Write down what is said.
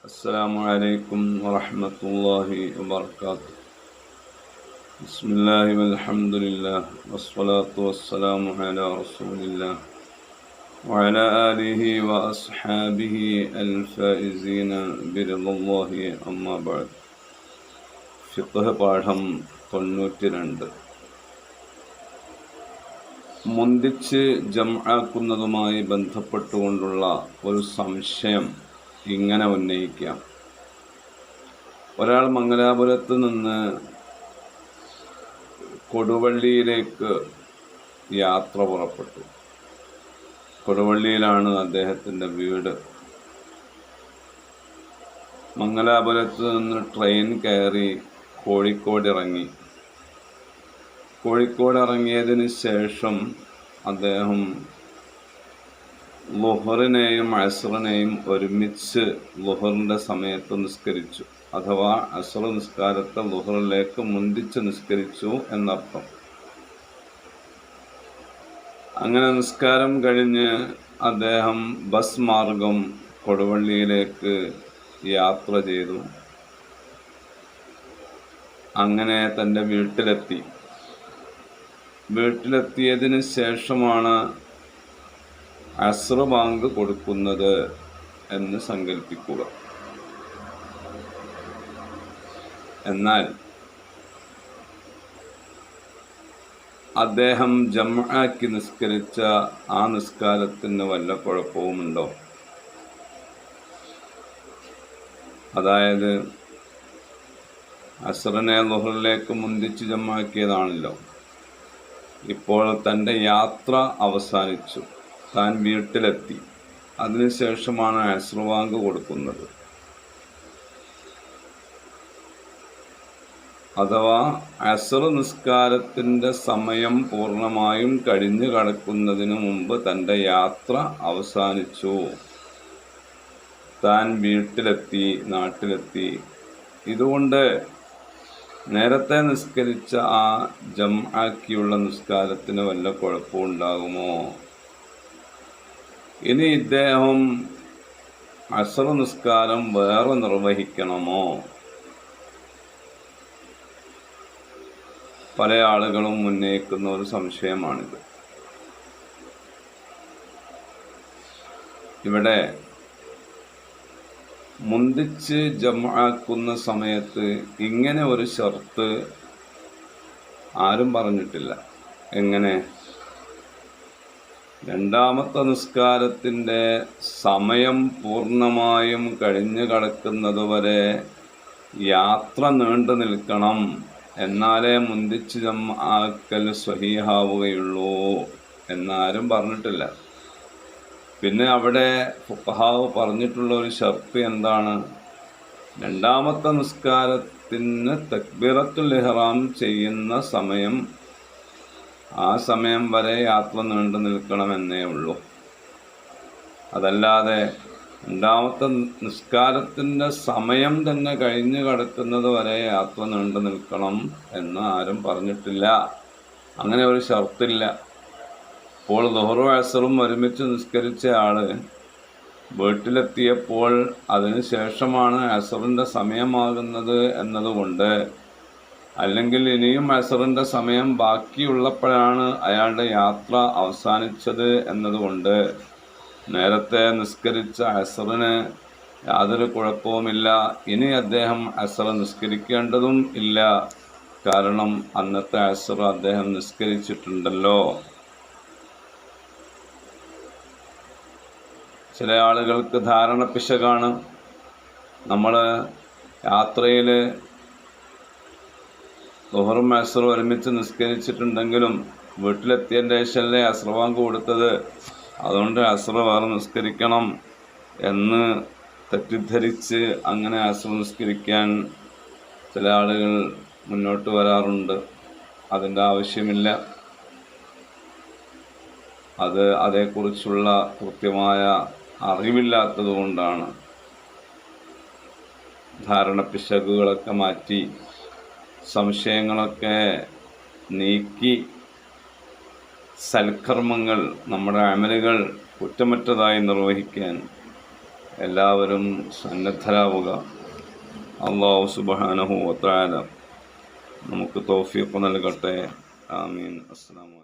السلام عليكم ورحمة الله وبركاته بسم الله والحمد لله والصلاة والسلام على رسول الله وعلى آله وأصحابه الفائزين برضا الله أما بعد ഫിഖ് പാഠം തൊണ്ണൂറ്റി രണ്ട് മുന്തിച്ച് ജംആക്കുന്നതുമായി ബന്ധപ്പെട്ടുകൊണ്ടുള്ള ഒരു സംശയം ഇങ്ങനെ ഉന്നയിക്കാം. ഒരാൾ മംഗലാപുരത്ത് നിന്ന് കൊടുവള്ളിയിലേക്ക് യാത്ര പുറപ്പെട്ടു. കൊടുവള്ളിയിലാണ് അദ്ദേഹത്തിന്റെ വീട്. മംഗലാപുരത്ത് നിന്ന് ട്രെയിൻ കയറി കോഴിക്കോട് ഇറങ്ങി കോഴിക്കോട് ഇറങ്ങിയതിന് ശേഷം അദ്ദേഹം ലുഹറിനെയും അസറിനെയും ഒരുമിച്ച് ലുഹറിന്റെ സമയത്ത് നിസ്കരിച്ചു. അഥവാ അസർ നിസ്കാരത്തെ ലുഹറിലേക്ക് മുന്തിച്ച് നിസ്കരിച്ചു എന്നർത്ഥം. അങ്ങനെ നിസ്കാരം കഴിഞ്ഞ് അദ്ദേഹം ബസ് മാർഗം കൊടുവള്ളിയിലേക്ക് യാത്ര ചെയ്തു. അങ്ങനെ തന്റെ വീട്ടിലെത്തി. വീട്ടിലെത്തിയതിന് ശേഷമാണ് അസ്ര ബാങ്ക് കൊടുക്കുന്നത് എന്ന് സങ്കല്പിക്കുക എന്നാൽ അദ്ദേഹം ജമാക്കി നിസ്കരിച്ച ആ നിസ്കാരത്തിന് വല്ല കുഴപ്പവുമുണ്ടോ? അതായത് അസറിനെ ലുഹറിലേക്ക് മുന്തിച്ച് ജമാക്കിയതാണല്ലോ ഇപ്പോൾ തന്റെ യാത്ര അവസാനിച്ചു. താൻ വീട്ടിലെത്തി. അതിനുശേഷമാണ് അശ്രുവാങ്ക് കൊടുക്കുന്നത്. അഥവാ അസർ നിസ്കാരത്തിന്റെ സമയം പൂർണമായും കഴിഞ്ഞു കടക്കുന്നതിന് മുമ്പ് തന്റെ യാത്ര അവസാനിച്ചു. താൻ വീട്ടിലെത്തി നാട്ടിലെത്തി. ഇതുകൊണ്ട് നേരത്തെ നിസ്കരിച്ച ആ ജം ആക്കിയുള്ള നിസ്കാരത്തിന് വല്ല കുഴപ്പമുണ്ടാകുമോ? ഇനി ഇദ്ദേഹം അസർ നിസ്കാരം വേറെ നിർവഹിക്കണമോ? പല ആളുകളും ഉന്നയിക്കുന്ന ഒരു സംശയമാണിത്. ഇവിടെ മുന്തിച്ച് ജമാക്കുന്ന സമയത്ത് ഇങ്ങനെ ഒരു ഷർത്ത് ആരും പറഞ്ഞിട്ടില്ല. എങ്ങനെ? രണ്ടാമത്തെ നിസ്കാരത്തിന്റെ സമയം പൂർണമായും കഴിഞ്ഞു കടക്കുന്നതുവരെ യാത്ര നീണ്ടു നിൽക്കണം. എന്നാലേ മുന്തിച്ച് ആക്കൽ സ്വഹീഹാവുകയുള്ളൂ എന്നാരും പറഞ്ഞിട്ടില്ല. പിന്നെ അവിടെ ഫുഹാവ് പറഞ്ഞിട്ടുള്ള ഒരു ഷർത്ത് എന്താണ്? രണ്ടാമത്തെ നിസ്കാരത്തിന് തക്ബീറത്തുൽ ഇഹ്റാം ചെയ്യുന്ന സമയം ആ സമയം വരെ യാത്ര നീണ്ടു നിൽക്കണമെന്നേ ഉള്ളൂ. അതല്ലാതെ രണ്ടാമത്തെ നിസ്കാരത്തിന്റെ സമയം തന്നെ കഴിഞ്ഞു കടക്കുന്നത് വരെ യാത്ര നീണ്ടു നിൽക്കണം എന്ന് ആരും പറഞ്ഞിട്ടില്ല. അങ്ങനെ ഒരു ഷർത്തില്ല. ഇപ്പോൾ ദുഹറു അസറും ഒരുമിച്ച് നിസ്കരിച്ച ആൾ വീട്ടിലെത്തിയപ്പോൾ അതിന് ശേഷമാണ് അസറിന്റെ സമയമാകുന്നത് എന്നതുകൊണ്ട് അല്ലെങ്കിൽ ഇനിയും അസറിന്റെ സമയം ബാക്കിയുള്ളപ്പോഴാണ് അയാളുടെ യാത്ര അവസാനിച്ചത് എന്നതുകൊണ്ട് നേരത്തെ നിസ്കരിച്ച അസറിന് യാതൊരു കുഴപ്പവുമില്ല. ഇനി അദ്ദേഹം അസർ നിസ്കരിക്കേണ്ടതും ഇല്ല. കാരണം അന്നത്തെ അസർ അദ്ദേഹം നിസ്കരിച്ചിട്ടുണ്ടല്ലോ. ചില ആളുകൾക്ക് ധാരണ പിശകാണ്. നമ്മൾ യാത്രയിൽ ദുഹറും അസറും ഒരുമിച്ച് നിസ്കരിച്ചിട്ടുണ്ടെങ്കിലും വീട്ടിലെത്തിയതിന്റെ ശേഷമല്ലേ അസ്രവാങ്ക് കൊടുത്തത്? അതുകൊണ്ട് അസ്ര വേറെ നിസ്കരിക്കണം എന്ന് തെറ്റിദ്ധരിച്ച് അങ്ങനെ അസ്ര നിസ്കരിക്കാൻ ചില ആളുകൾ മുന്നോട്ട് വരാറുണ്ട്. അതിന്റെ ആവശ്യമില്ല. അത് അതേക്കുറിച്ചുള്ള കൃത്യമായ അറിവില്ലാത്തത് കൊണ്ടാണ് ധാരണ പിശകുകളൊക്കെ മാറ്റി സംശയങ്ങളൊക്കെ നീക്കി സൽക്കർമ്മങ്ങൾ നമ്മുടെ അമലുകൾ കുറ്റമറ്റതായി നിർവഹിക്കാൻ എല്ലാവരും സന്നദ്ധരാവുക. അള്ളാഹു സുബാനഹു വത്താല നമുക്ക് തോഫിയൊക്കെ നൽകട്ടെ. ആമീൻ. അസ്സാം